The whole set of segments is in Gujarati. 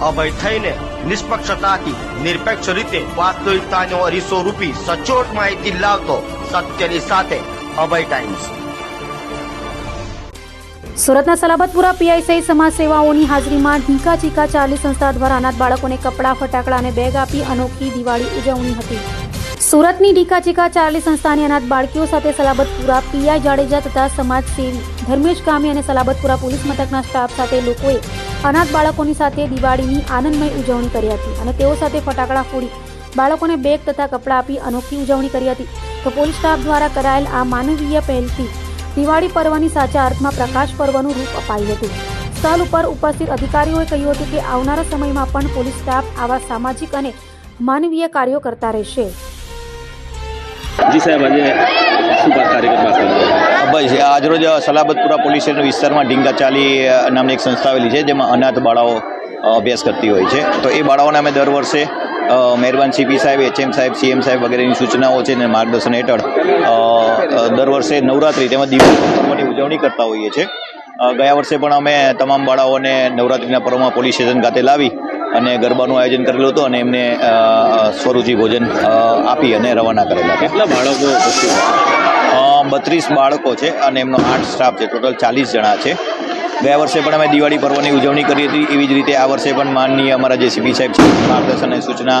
અભય થઈને નિષ્પક્ષતાથી નિરપેક્ષ રીતે વાસ્તવિકતાનો અરીસો રૂપી સચોટ માહિતી લાવતો સત્યની સાથે અભય ટાઈમ્સ. સુરતના સલાબતપુરા પીઆઈસી સમાજ સેવાઓની હાજરીમાં ઢીકા ચીકા ચાલી સંસ્થા દ્વારા અનાથ બાળકોને કપડાં, ફટાકડા અને બેગ આપી અનોખી દિવાળી ઉજવણી હતી. સુરતની ઢીકા ચીકા ચાલી સંસ્થાની અનાથ બાળકીઓ સાથે સલાબતપુરા પીઆઈ જાડેજા તથા સમાજસેવી ધર્મેશ કામી અને સલાબતપુરા પોલીસ મથકના સ્ટાફ સાથે લોકોએ અનાથ બાળકોની સાથે દિવાળીની આનંદમય ઉજવણી કરી હતી અને તેઓ સાથે ફટાકડા ફોડી બાળકોને બેગ તથા કપડાં આપી અનોખી ઉજવણી કરી હતી. તો પોલીસ સ્ટાફ દ્વારા કરાયેલ આ માનવીય પહેલથી દિવાળી પર્વની સાચા અર્થમાં પ્રકાશ પર્વનું રૂપ અપાયું હતું. સ્થળ ઉપર ઉપસ્થિત અધિકારીઓએ કહ્યું હતું કે આવનારા સમયમાં પણ પોલીસ સ્ટાફ આવા સામાજિક અને માનવીય કાર્યો કરતા રહેશે. જી સાહેબ, આજે શું બસ આજરોજ સલાબતપુરા પોલીસ સ્ટેશન વિસ્તારમાં ઢીંગાચાલી નામની એક સંસ્થા આવેલી છે, જેમાં અનાથ બાળાઓ અભ્યાસ કરતી હોય છે. તો એ બાળાઓને અમે દર વર્ષે મહેરબાન સીપી સાહેબ, એચએમ સાહેબ, સીએમ સાહેબ વગેરેની સૂચનાઓ છે અને માર્ગદર્શન હેઠળ દર વર્ષે નવરાત્રિ તેમજ દિવસની ઉજવણી કરતા હોઈએ છીએ ગયા વર્ષે પણ અમે તમામ બાળાઓને નવરાત્રિના પર્વમાં પોલીસ સ્ટેશન ખાતે લાવી અને ગરબાનું આયોજન કરેલું હતું અને એમને સ્વરૂચિ ભોજન આપી અને રવાના કરેલા કેટલા બાળકો બત્રીસ બાળકો છે અને એમનો આઠ સ્ટાફ છે. ટોટલ ચાલીસ જણા છે. ગયા વર્ષે પણ અમે દિવાળી પર્વની ઉજવણી કરી હતી. એવી જ રીતે આ વર્ષે પણ માનનીય અમારા જે સીપી સાહેબ છે માર્ગદર્શન અને સૂચના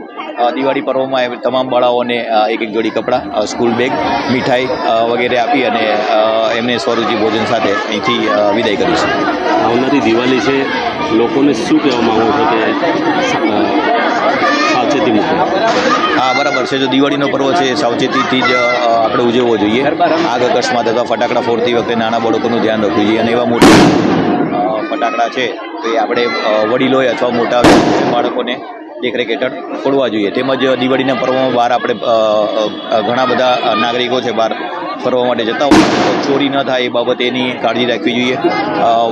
દિવાળી પર્વમાં તમામ બાળાઓને એક એક જોડી કપડાં સ્કૂલ બેગ મીઠાઈ વગેરે આપી અને એમને સ્વરૂચિ ભોજન સાથે અહીંથી વિદાય કરીશું આવનારી દિવાળી છે લોકોને શું કહેવા માંગુ છો કે સાવચેતી હા બરાબર છે. જો દિવાળીનો પર્વ છે સાવચેતીથી જ આપણે ઉજવવો જોઈએ. આગ અકસ્માત અથવા ફટાકડા ફોડતી વખતે નાના બાળકોનું ધ્યાન રાખવું જોઈએ. અને એવા મોટા ફટાકડા છે તો એ આપણે વડીલોએ અથવા મોટા બાળકોને દેખરેખ હેઠળ ફોડવા જોઈએ. તેમજ દિવાળીના પર્વમાં બહાર આપણે ઘણા બધા નાગરિકો છે બહાર ફરવા માટે જતા હોય. તો ચોરી ન થાય એ બાબતે એની કાળજી રાખવી જોઈએ.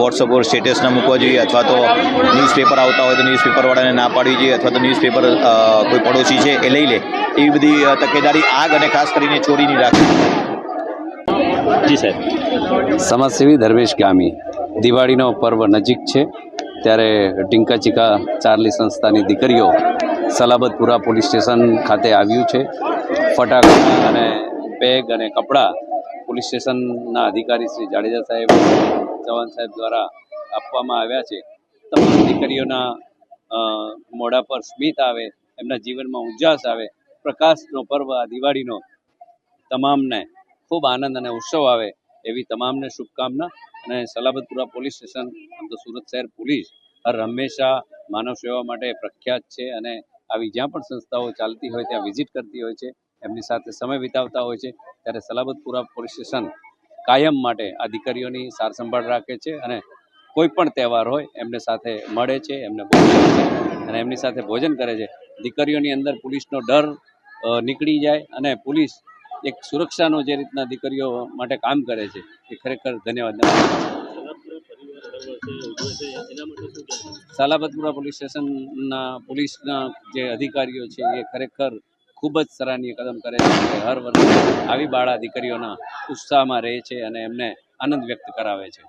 વોટ્સઅપ પર સ્ટેટસ ન મૂકવા જોઈએ અથવા તો ન્યૂઝપેપર આવતા હોય તો ન્યૂઝપેપરવાળાને ના પાડવી જોઈએ અથવા તો ન્યૂઝપેપર કોઈ પડોશી છે એ લઈ લે. એવી બધી તકેદારી આગ અને ખાસ કરીને ચોરીની રાખવી જી સાહેબ. સમાજસેવી ધર્મેશ ગામી. દિવાળીનો પર્વ નજીક છે. ત્યારે ટીંકા ચીકા ચાર્લી સંસ્થાની દીકરીઓ સલાબતપુરા પોલીસ સ્ટેશન ખાતે આવ્યું છે. ફટાકડા અને બેગ અને કપડાં પોલીસ સ્ટેશનના અધિકારી શ્રી જાડેજા સાહેબ, ચૌહાણ સાહેબ દ્વારા આપવામાં આવ્યા છે. તમામ દીકરીઓના મોઢા પર સ્મિત આવે, એમના જીવનમાં ઉજાસ આવે, પ્રકાશનો પર્વ આ દિવાળીનો, તમામને ખૂબ આનંદ અને ઉત્સવ આવે. એવી તમામને શુભકામના અને સલાબતપુરા પોલીસ સ્ટેશન, આમ તો સુરત શહેર પોલીસ, હર હંમેશા માનવ સેવા માટે પ્રખ્યાત છે અને આવી જ્યાં પણ સંસ્થાઓ ચાલતી હોય ત્યાં વિઝિટ કરતી હોય છે, એમની સાથે સમય વિતાવતા હોય છે, ત્યારે સલાબતપુરા પોલીસ સ્ટેશન કાયમ માટે આ દીકરીઓની સાર સંભાળ રાખે છે અને કોઈ પણ તહેવાર હોય એમને સાથે મળે છે, એમને અને એમની સાથે ભોજન કરે છે. દીકરીઓની અંદર પોલીસનો ડર નીકળી જાય અને પોલીસ એક સુરક્ષાનો જે રીતના દીકરીઓ માટે કામ કરે છે, એ ખરેખર ધન્યવાદ સાલાબતપુરા પોલીસ સ્ટેશનના પોલીસના જે અધિકારીઓ છે, એ ખરેખર ખૂબ જ સરાહનીય કદમ કરે છે કે હર વર્ષે આવી બાળા દીકરીઓના ઉત્સાહમાં રહે છે અને એમને આનંદ વ્યક્ત કરાવે છે.